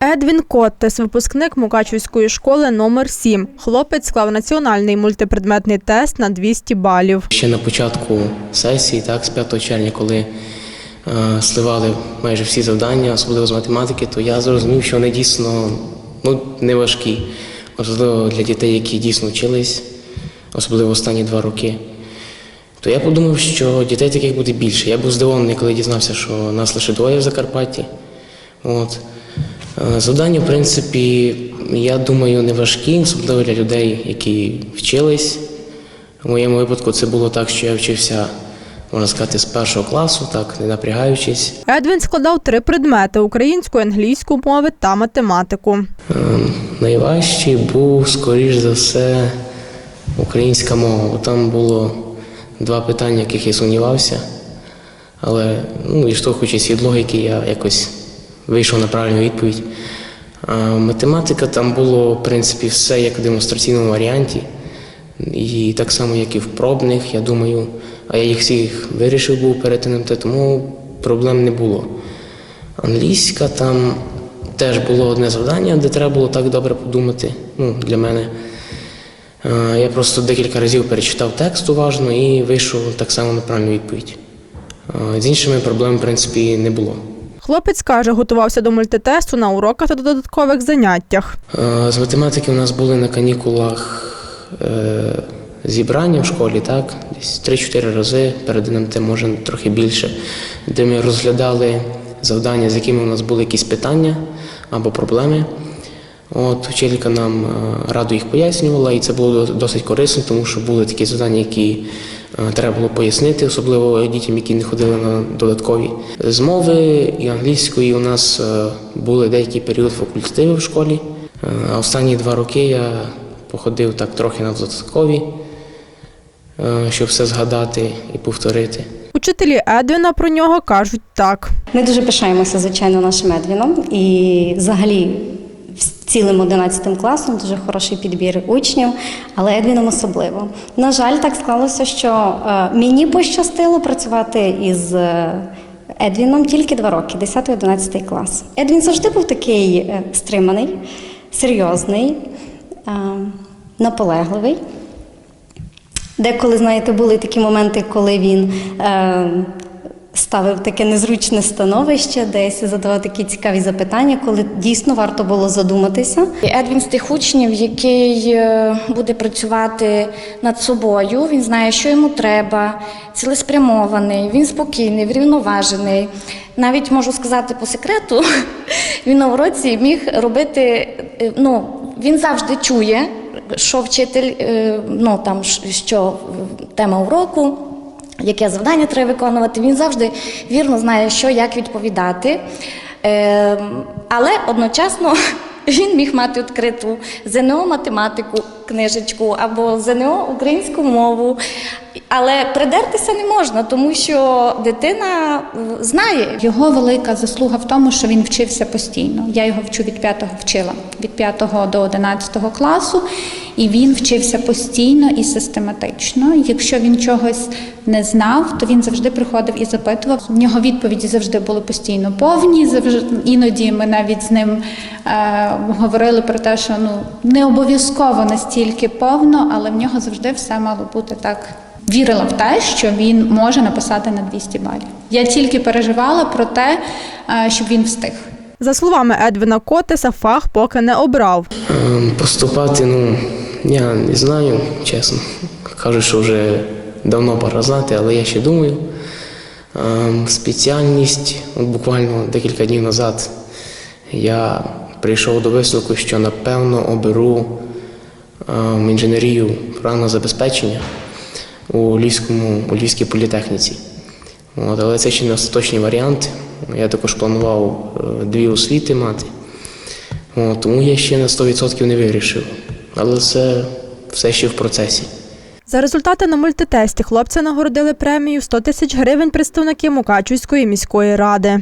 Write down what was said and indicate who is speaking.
Speaker 1: Едвін Коттес, випускник Мукачівської школи номер 7. Хлопець склав національний мультипредметний тест на 200 балів.
Speaker 2: Ще на початку сесії, так, з 5 червня, коли е, сливали майже всі завдання, особливо з математики, то я зрозумів, що вони дійсно ну, не важкі, особливо для дітей, які дійсно вчились, особливо останні два роки. То я подумав, що дітей таких буде більше. Я був здивований, коли дізнався, що нас лише двоє в Закарпатті. От. Е, Завдання, в принципі, я думаю, не важкі, особливо для людей, які вчились. В моєму випадку це було так, що я вчився, можна сказати, з першого класу, так, не напрягаючись.
Speaker 1: Едвін складав три предмети: українську, англійську мови та математику.
Speaker 2: Ем, Найважчий був, скоріш за все, українська мова. Бо Там було два питання, яких я сумнівався. Але ну, і відштовхуючись від логіки, я якось вийшов на правильну відповідь. Математика там було, в принципі, все як в демонстраційному варіанті. І так само, як і в пробних, я думаю, а я їх всіх вирішив був перед НМТ, тому проблем не було. Англійська там теж було одне завдання, де треба було так добре подумати. Ну, для мене. Я просто декілька разів перечитав текст уважно і вийшов так само на правильну відповідь. З іншими проблем, в принципі, не було.
Speaker 1: Хлопець каже, готувався до мультитесту на уроках та додаткових заняттях.
Speaker 2: Е, З математики у нас були на канікулах е, зібрання в школі, так, десь 3-4 рази перед НМТ, може трохи більше, де ми розглядали завдання, з якими у нас були якісь питання або проблеми. От вчителька нам е, радо їх пояснювала, і це було досить корисно, тому що були такі завдання, які треба було пояснити, особливо дітям, які не ходили на додаткові. З мови і англійської у нас е, були деякий період факультативи в школі. Е, А останні два роки я походив так трохи на додаткові, е, щоб все згадати і повторити.
Speaker 1: Учителі Едвіна про нього кажуть так.
Speaker 3: Ми дуже пишаємося, звичайно, нашим Едвіном і взагалі цілим 11 класом дуже хороший підбір учнів, але Едвіном особливо. На жаль, так склалося, що е, мені пощастило працювати із е, Едвіном тільки два роки, 10-11 клас. Едвін завжди був такий е, стриманий, серйозний, наполегливий. Деколи, знаєте, були такі моменти, коли він ставив таке незручне становище, десь задавав такі цікаві запитання, коли дійсно варто було задуматися.
Speaker 4: Едвін з тих учнів, який е, буде працювати над собою. Він знає, що йому треба, цілеспрямований, він спокійний, врівноважений. Навіть можу сказати по секрету, він на уроці міг робити. е, Ну, він завжди чує, що вчитель, е, ну там що тема уроку. Яке завдання треба виконувати, він завжди вірно знає, що як відповідати. Е, але одночасно він міг мати відкриту ЗНО математику, книжечку або ЗНО українську мову. Але придертися не можна, тому що дитина е, знає,
Speaker 5: Його велика заслуга в тому, що він вчився постійно. Я його вчу від 5 вчила від 5 до 11 класу, і він вчився постійно і систематично. Якщо він чогось не знав, то він завжди приходив і запитував. У нього відповіді завжди були постійно повні. Завжди іноді ми навіть з ним е, говорили про те, що ну не обов'язково настільки повно, але в нього завжди все мало бути так. Вірила в те, що він може написати на 200 балів. Я тільки переживала про те, е, щоб він встиг.
Speaker 1: За словами Едвіна Коттеса, фах поки не обрав.
Speaker 2: Ем, Поступати, ну, я не знаю, чесно. Кажу, що вже давно пора знати, але я ще думаю. Ем, Спеціальність, от буквально декілька днів назад я прийшов до висновку, що напевно оберу ем, інженерію програмного забезпечення у Львівському, у Львівській політехніці. От, але це ще не остаточний варіант. Я також планував е, дві освіти мати. О, тому я ще на 100% не вирішив. Але це все ще в процесі.
Speaker 1: За результати на мультитесті хлопця нагородили премію 100 тисяч гривень представники Мукачівської міської ради.